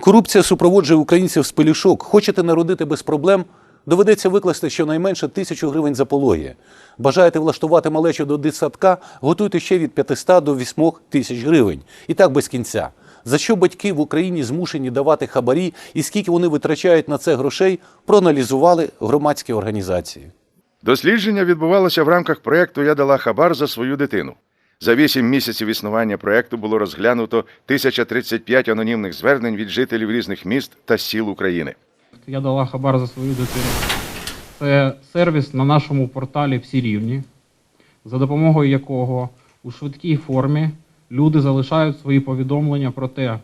Корупція супроводжує українців з пелюшок. Хочете народити без проблем? Доведеться викласти щонайменше тисячу гривень за пологи. Бажаєте влаштувати малечу до дитсадка? Готуйте ще від 500 до 8 тисяч гривень. І так без кінця. За що батьки в Україні змушені давати хабарі і скільки вони витрачають на це грошей, проаналізували громадські організації. Дослідження відбувалося в рамках проєкту Я дала хабар за свою дитину. За вісім місяців існування проєкту було розглянуто 1035 анонімних звернень від жителів різних міст та сіл України. Я дала хабар за свою дитину. Це сервіс на нашому порталі Всі рівні, за допомогою якого у швидкій формі люди залишають свої повідомлення про те,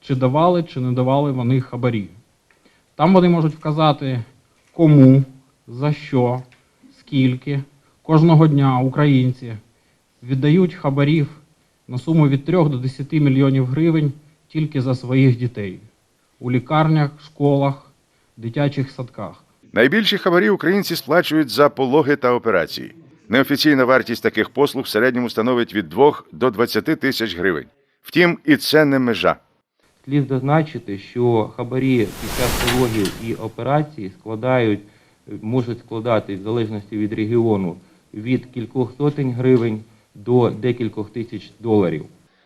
чи давали, чи не давали вони хабарі. Там вони можуть вказати, кому, за що, скільки. Кожного дня українці віддають хабарів на суму від 3 до 10 мільйонів гривень тільки за своїх дітей у лікарнях, школах, дитячих садках. Найбільші хабарі українці сплачують за пологи та операції. Неофіційна вартість таких послуг в середньому становить від 2 до 20 тисяч гривень. Втім, і це не межа. Слід зазначити, що хабарі під час пологів і операцій складають, можуть складати в залежності від регіону від кількох сотень гривень до декількох тисяч доларів.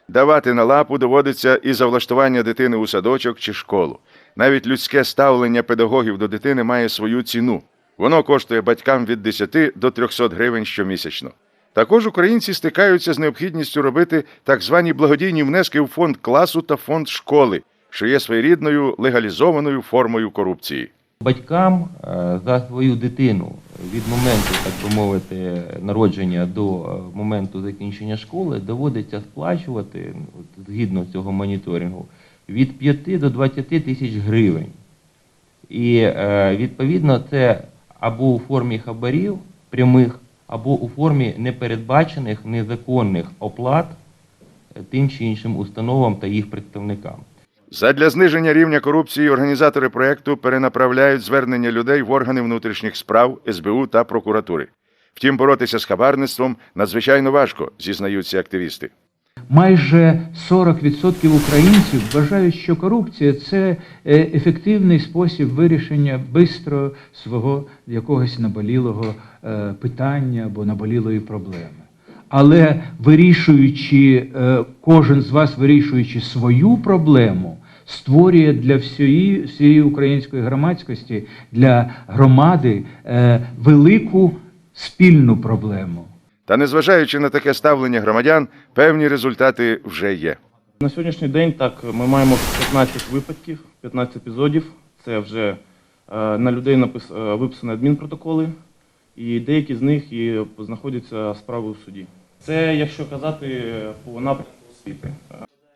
Давати на лапу доводиться і за влаштування дитини у садочок чи школу. Навіть людське ставлення педагогів до дитини має свою ціну. Воно коштує батькам від 10 до 300 гривень щомісячно. Також українці стикаються з необхідністю робити так звані благодійні внески в фонд класу та фонд школи, що є своєрідною легалізованою формою корупції. Батькам е, за свою дитину від моменту, так би мовити, народження до е, моменту закінчення школи доводиться сплачувати, згідно цього моніторингу, від 5 до 20 тисяч гривень. І е, відповідно це або у формі хабарів прямих, або у формі непередбачених незаконних оплат тим чи іншим установам та їх представникам. Задля зниження рівня корупції організатори проєкту перенаправляють звернення людей в органи внутрішніх справ, СБУ та прокуратури. Втім, боротися з хабарництвом надзвичайно важко, зізнаються активісти. Майже 40% українців вважають, що корупція це е, ефективний спосіб вирішення бистро свого якогось наболілого е, питання або наболілої проблеми. Але вирішуючи, е, кожен з вас вирішуючи свою проблему, створює для всієї, всієї української громадськості, для громади е, велику спільну проблему. Та незважаючи на таке ставлення громадян, певні результати вже є. На сьогоднішній день так ми маємо 15 випадків, 15 епізодів. Це вже е, на людей напис, е, виписані адмінпротоколи, і деякі з них і знаходяться справи у суді. Це якщо казати по напрямку освіти.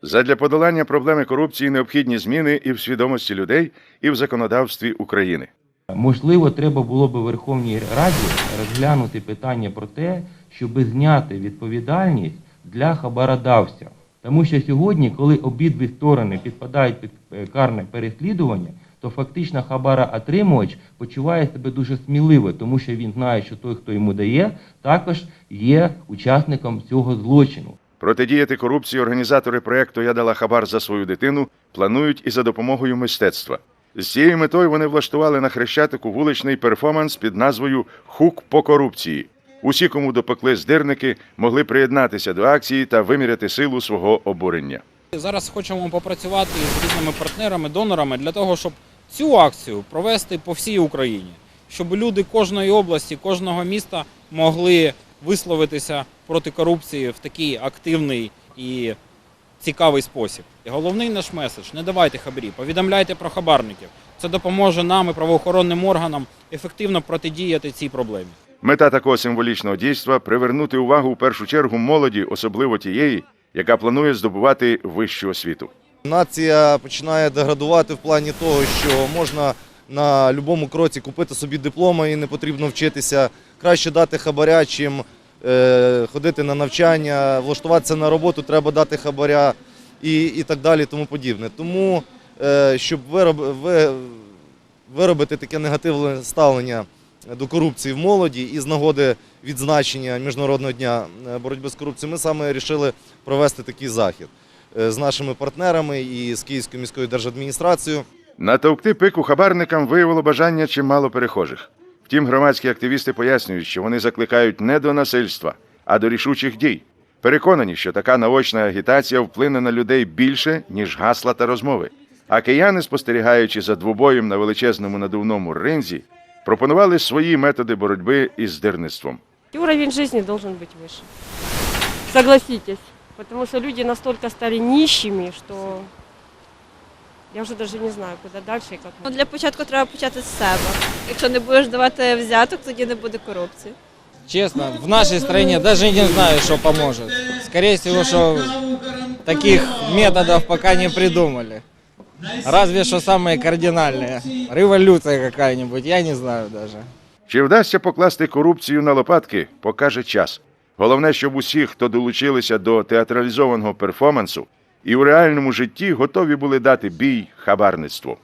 Задля подолання проблеми корупції необхідні зміни і в свідомості людей, і в законодавстві України. Можливо, треба було би Верховній Раді розглянути питання про те, щоб зняти відповідальність для хабародавця. Тому що сьогодні, коли обидві сторони підпадають під е, карне переслідування, то фактично хабароотримувач почуває себе дуже сміливо, тому що він знає, що той, хто йому дає, також є учасником цього злочину. Протидіяти корупції організатори проєкту Я дала хабар за свою дитину планують і за допомогою мистецтва. З цією метою вони влаштували на Хрещатику вуличний перформанс під назвою Хук по корупції. Усі, кому допекли здирники, могли приєднатися до акції та виміряти силу свого обурення. Зараз хочемо попрацювати з різними партнерами, донорами для того, щоб цю акцію провести по всій Україні, щоб люди кожної області, кожного міста могли висловитися проти корупції в такий активний і цікавий спосіб. І головний наш меседж: не давайте хабарі, повідомляйте про хабарників. Це допоможе нам і правоохоронним органам ефективно протидіяти цій проблемі. Мета такого символічного дійства привернути увагу в першу чергу молоді, особливо тієї, яка планує здобувати вищу освіту. Нація починає деградувати в плані того, що можна на будь-якому кроці купити собі диплома і не потрібно вчитися. Краще дати хабаря, чим е, ходити на навчання, влаштуватися на роботу, треба дати хабаря і, і так далі, тому подібне. Тому, е, щоб вироб, ви, виробити таке негативне ставлення до корупції в молоді і з нагоди відзначення Міжнародного дня е, боротьби з корупцією, ми саме вирішили провести такий захід. з нашими партнерами і з Київською міською держадміністрацією. Натовкти пику хабарникам виявило бажання чимало перехожих. Втім, громадські активісти пояснюють, що вони закликають не до насильства, а до рішучих дій. Переконані, що така наочна агітація вплине на людей більше, ніж гасла та розмови. А кияни, спостерігаючи за двобоєм на величезному надувному ринзі, пропонували свої методи боротьби із здирництвом. Уровень жизни должен быть выше. Согласитесь. Потому что люди настолько стали нищими, что я вже даже не знаю, куди далі і як. Ну, Для початку треба почати з себе. Якщо не будеш давати взяток, тоді не буде корупції. Честно, в нашей стране даже не знаю, что поможет. Скорее всего, что таких методов пока не придумали. Разве что самые кардинальные. Революция какая-нибудь, я не знаю даже. Чи вдасться покласти корупцію на лопатки, покаже час. Головне, щоб усі, хто долучилися до театралізованого перформансу, і у реальному житті готові були дати бій хабарництву.